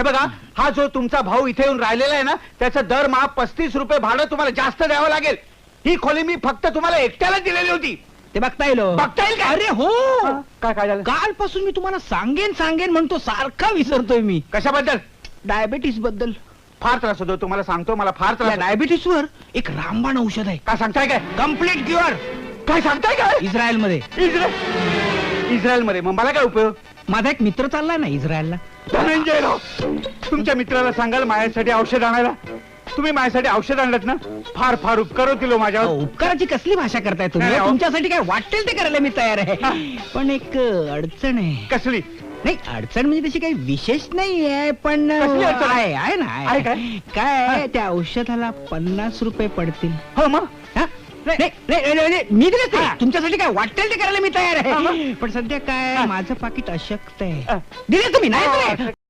हे बघा हा जो तुमचा भाऊ इथे येऊन राहिलेला आहे ना त्याचं दरमहा पस्तीस रुपये भाडं तुम्हाला जास्त द्यावं लागेल. ही खोली मी फक्त तुम्हाला एकट्याला दिलेली होती. ते बघता येईल हो. बघता येईल का? अरे हो. काय काय झालं? कालपासून मी तुम्हाला सांगेन सांगेन म्हणतो सारखा विसरतोय मी. कशाबद्दल? डायबेटीसबद्दल फार त्रास होतो तुम्हाला सांगतो मला फार त्रास होतो. डायबिटीस वर एक रामबाण औषध आहे. काय सांगताय काय? कंप्लीट क्युअर काय सांगताय काय? इस्रायलमध्ये इस्रायल इस्रायलमध्ये मग मला काय उपयोग? माझा एक मित्र चाललाय ना इस्रायलला. धनंजय राव तुमच्या मित्राला सांगाल माझ्यासाठी औषध आणायला? तुम्ही माझ्यासाठी औषध आणलं ना? फार फार उपकार होतील हो अहो, माझ्यावर उपकाराची कसली भाषा करताय तुम्ही? नाही, अहो. तुमच्यासाठी काय वाटेल ते करायला मी तयार हा. आहे पण एक अ, अडचण आहे. कसली? नाही अडचण म्हणजे तशी काही विशेष नाही आहे पण अ, कसली अडचण? आहे? आहे ना आहे. काय? काय आहे. त्या औषधाला पन्नास रुपये पडतील. हो मग? हा? नाही, नाही, नाही, नाही, नाही, मी दिले हा. तुमच्यासाठी काय वाटेल ते करायला मी तयार आहे? पण सध्या काय. माझं पाकिट अशक्त. आहे दिले तुम्ही नाही दिले?